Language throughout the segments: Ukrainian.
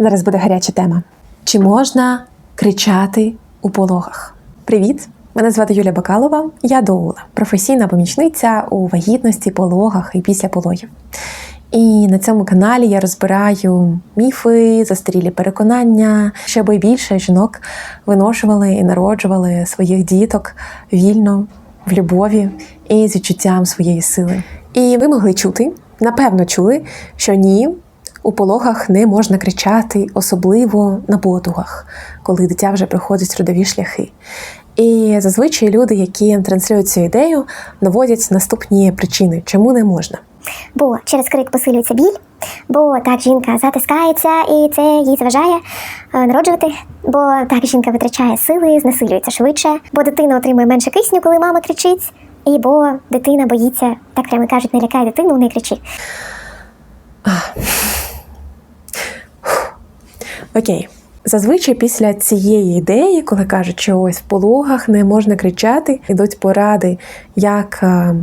Зараз буде гаряча тема. Чи можна кричати у пологах? Привіт! Мене звати Юля Бакалова, я доула, професійна помічниця у вагітності, пологах і після пологів. І на цьому каналі я розбираю міфи, застарілі переконання, щоб більше жінок виношували і народжували своїх діток вільно, в любові і з відчуттям своєї сили. І ви могли чути, напевно, чули, що ні, у пологах не можна кричати, особливо на потугах, коли дитя вже проходить родові шляхи. І зазвичай люди, які транслюють цю ідею, наводять наступні причини, чому не можна. Бо через крик посилюється біль, бо так жінка затискається і це їй заважає е, народжувати. Бо так жінка витрачає сили, знесилюється швидше, бо дитина отримує менше кисню, коли мама кричить, і бо дитина боїться, так прямо кажуть, не лякай дитину, не кричи. Окей. Зазвичай після цієї ідеї, коли кажуть, що ось в пологах не можна кричати, йдуть поради, як е,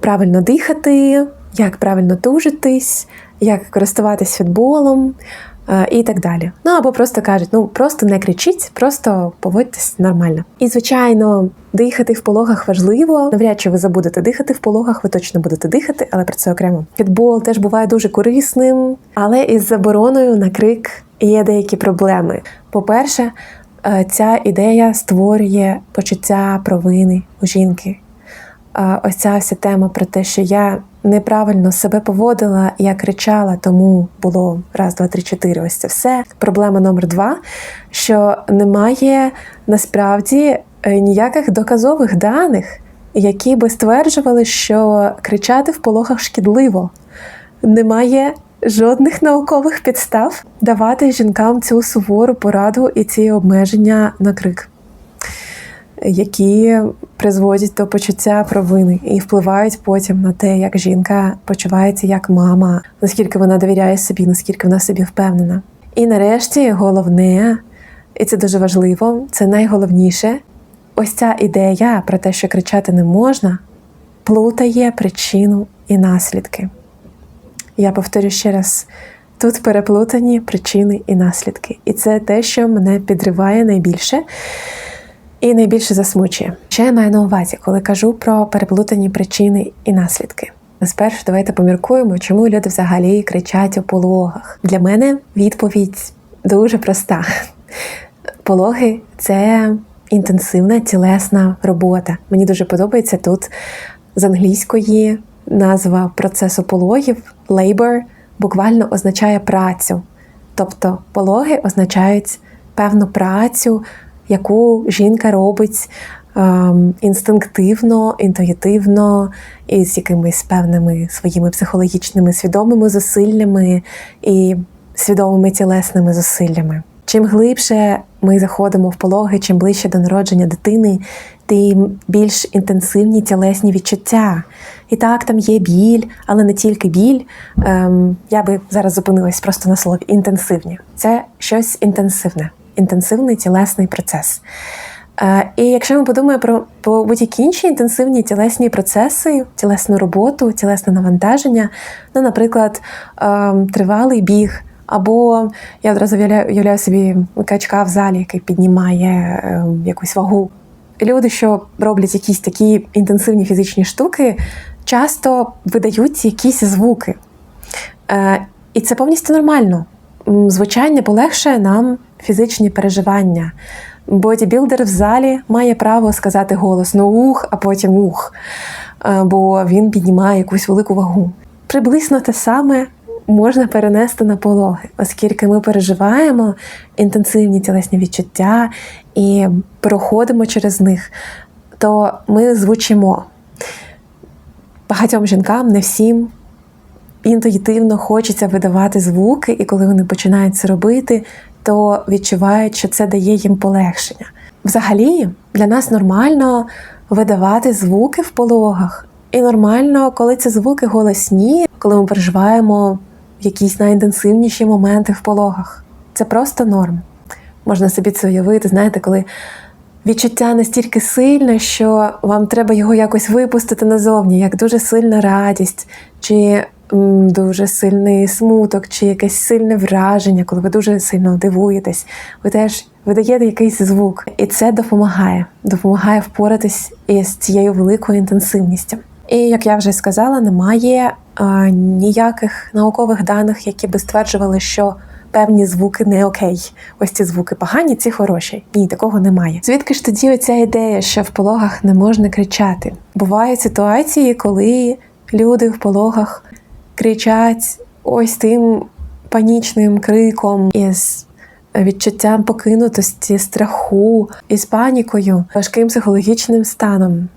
правильно дихати, як правильно тужитись, як користуватись футболом е, і так далі. Ну або просто кажуть, ну просто не кричіть, просто поводьтесь нормально. І звичайно, дихати в пологах важливо. Навряд чи ви забудете дихати в пологах, ви точно будете дихати, але про це окремо. Футбол теж буває дуже корисним, але із забороною на крик є деякі проблеми. По-перше, е, ця ідея створює почуття провини у жінки. Е, Ось ця вся тема про те, що я неправильно себе поводила, я кричала, тому було раз, два, три, чотири. Ось це все. Проблема номер два: що немає насправді е, ніяких доказових даних, які би стверджували, що кричати в пологах шкідливо. Немає жодних наукових підстав давати жінкам цю сувору пораду і ці обмеження на крик, які призводять до почуття провини і впливають потім на те, як жінка почувається як мама, наскільки вона довіряє собі, наскільки вона собі впевнена. І нарешті головне, і це дуже важливо, це найголовніше. Ось ця ідея про те, що кричати не можна, плутає причину і наслідки. Я повторю ще раз: тут переплутані причини і наслідки. І це те, що мене підриває найбільше і найбільше засмучує. Що я маю на увазі, коли кажу про переплутані причини і наслідки? Спершу давайте поміркуємо, чому люди взагалі кричать у пологах. Для мене відповідь дуже проста. Пологи це інтенсивна тілесна робота. Мені дуже подобається тут з англійської назва процесу пологів labor буквально означає працю. Тобто пологи означають певну працю, яку жінка робить ем, інстинктивно, інтуїтивно і з якимись певними своїми психологічними свідомими зусиллями і свідомими тілесними зусиллями. Чим глибше ми заходимо в пологи, чим ближче до народження дитини, тим більш інтенсивні тілесні відчуття. І так, там є біль, але не тільки біль. Ем, я би зараз зупинилась просто на слові інтенсивні. Це щось інтенсивне, інтенсивний тілесний процес. Е, і якщо ми подумаємо про, про будь-які інші інтенсивні тілесні процеси, тілесну роботу, тілесне навантаження, ну, наприклад, ем, тривалий біг. Або я одразу уявляю, собі качка в залі, який піднімає е, якусь вагу. Люди, що роблять якісь такі інтенсивні фізичні штуки, часто видають якісь звуки. Е, і це повністю нормально. Звучання полегшує нам фізичні переживання. Бодібілдер в залі має право сказати голосно ух, а потім ух, е, бо він піднімає якусь велику вагу. Приблизно те саме можна перенести на пологи, оскільки ми переживаємо інтенсивні тілесні відчуття і проходимо через них, то ми звучимо. Багатьом жінкам, не всім, інтуїтивно хочеться видавати звуки, і коли вони починають це робити, то відчувають, що це дає їм полегшення. Взагалі, для нас нормально видавати звуки в пологах. І нормально, коли ці звуки голосні, коли ми переживаємо якісь найінтенсивніші моменти в пологах. Це просто норм. Можна собі це уявити, знаєте, коли відчуття настільки сильне, що вам треба його якось випустити назовні, як дуже сильна радість чи м, дуже сильний смуток чи якесь сильне враження, коли ви дуже сильно дивуєтесь, ви теж видаєте якийсь звук, і це допомагає, допомагає впоратись із цією великою інтенсивністю. І як я вже сказала, немає а, ніяких наукових даних, які би стверджували, що певні звуки не окей. Ось ці звуки погані, ці хороші. Ні, такого немає. Звідки ж тоді оця ідея, що в пологах не можна кричати? Бувають ситуації, коли люди в пологах кричать ось тим панічним криком із відчуттям покинутості, страху, із панікою, важким психологічним станом,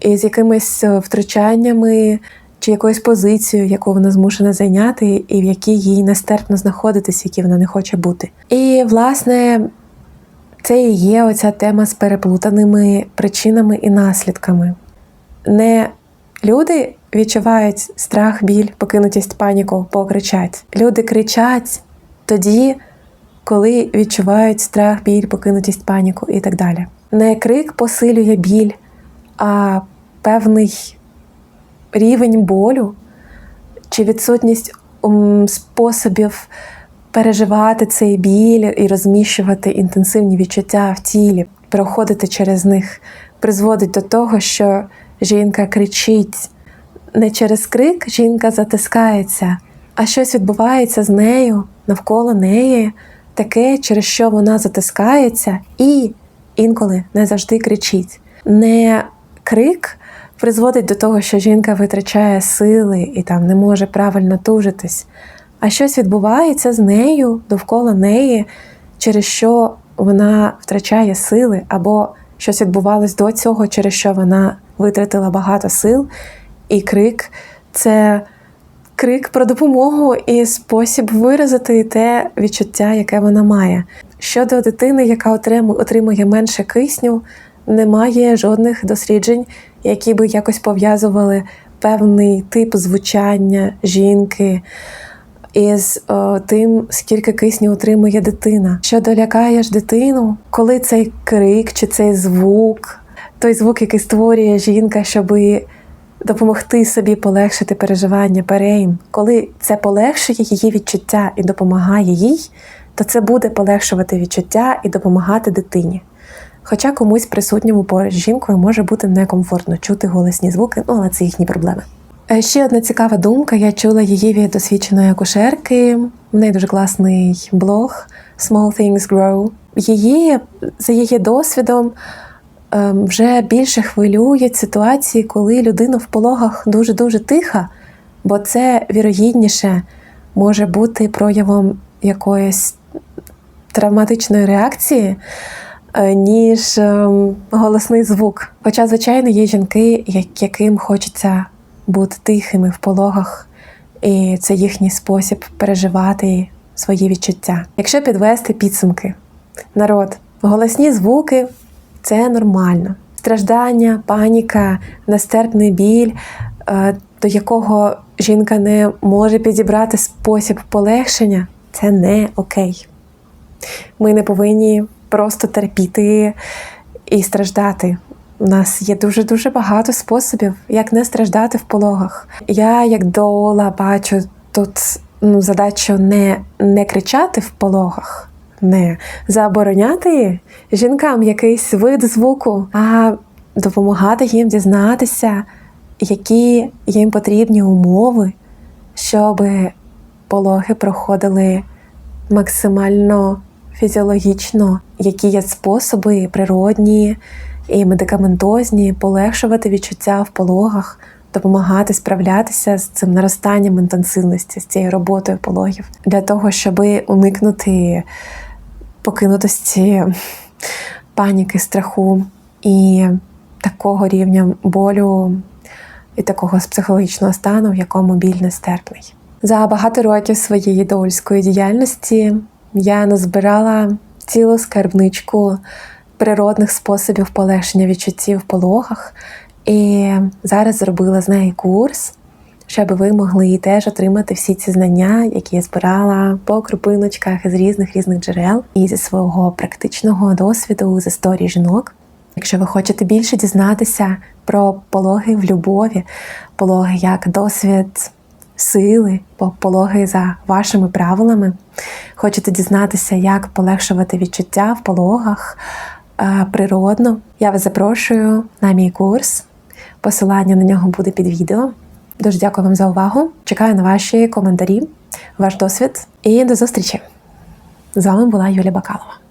із якимись е, втручаннями чи якоюсь позицією, яку вона змушена зайняти, і в якій їй нестерпно знаходитись, в вона не хоче бути. І власне. Це і є оця тема з переплутаними причинами і наслідками. Не люди відчувають страх, біль, покинутість, паніку, покричать. Люди кричать тоді, коли відчувають страх, біль, покинутість, паніку і так далі. Не крик посилює біль, а певний рівень болю чи відсутність способів переживати цей біль і розміщувати інтенсивні відчуття в тілі, проходити через них, призводить до того, що жінка кричить. Не через крик жінка затискається, а щось відбувається з нею, навколо неї, таке, через що вона затискається, і інколи не завжди кричить. Не крик призводить до того, що жінка витрачає сили і там не може правильно тужитись, а щось відбувається з нею, довкола неї, через що вона втрачає сили, або щось відбувалось до цього, через що вона витратила багато сил, і крик це крик про допомогу і спосіб виразити те відчуття, яке вона має. Щодо дитини, яка отримує менше кисню, немає жодних досліджень, які би якось пов'язували певний тип звучання жінки із о, тим, скільки кисню отримує дитина. Що долякаєш дитину, коли цей крик чи цей звук, той звук, який створює жінка, щоби допомогти собі полегшити переживання перейм, коли це полегшує її відчуття і допомагає їй, то це буде полегшувати відчуття і допомагати дитині. Хоча комусь присутньому поруч з жінкою може бути некомфортно чути голосні звуки, ну але це їхні проблеми. Е, Ще одна цікава думка. Я чула її від досвідченої акушерки. В неї дуже класний блог Small Things Grow. Її за її досвідом ем, вже більше хвилюють ситуації, коли людина в пологах дуже дуже тиха, бо це вірогідніше може бути проявом якоїсь травматичної реакції, е, ніж ем, голосний звук. Хоча, звичайно, є жінки, яким хочеться бути тихими в пологах, і це їхній спосіб переживати свої відчуття. Якщо підвести підсумки, народ, голосні звуки це нормально. Страждання, паніка, нестерпний біль, е, до якого жінка не може підібрати спосіб полегшення, це не окей. Ми не повинні просто терпіти і страждати. У нас є дуже дуже багато способів, як не страждати в пологах. Я, як доула, бачу тут ну, задачу не, не кричати в пологах, не забороняти жінкам якийсь вид звуку, а допомагати їм дізнатися, які їм потрібні умови, щоб пологи проходили максимально фізіологічно, які є способи природні і медикаментозні полегшувати відчуття в пологах, допомагати справлятися з цим наростанням інтенсивності, з цією роботою пологів, для того, щоб уникнути покинутості паніки, страху і такого рівня болю і такого психологічного стану, в якому біль нестерпний. За багато років своєї доульської діяльності я назбирала цілу скарбничку природних способів полегшення відчуттів в пологах, і зараз зробила з неї курс, щоб ви могли теж отримати всі ці знання, які я збирала по крупиночках з різних різних джерел і зі свого практичного досвіду з історії жінок. Якщо ви хочете більше дізнатися про пологи в любові, пологи як досвід сили, пологи за вашими правилами, хочете дізнатися, як полегшувати відчуття в пологах е, природно, я вас запрошую на мій курс. Посилання на нього буде під відео. Дуже дякую вам за увагу. Чекаю на ваші коментарі, ваш досвід і до зустрічі. З вами була Юлія Бакалова.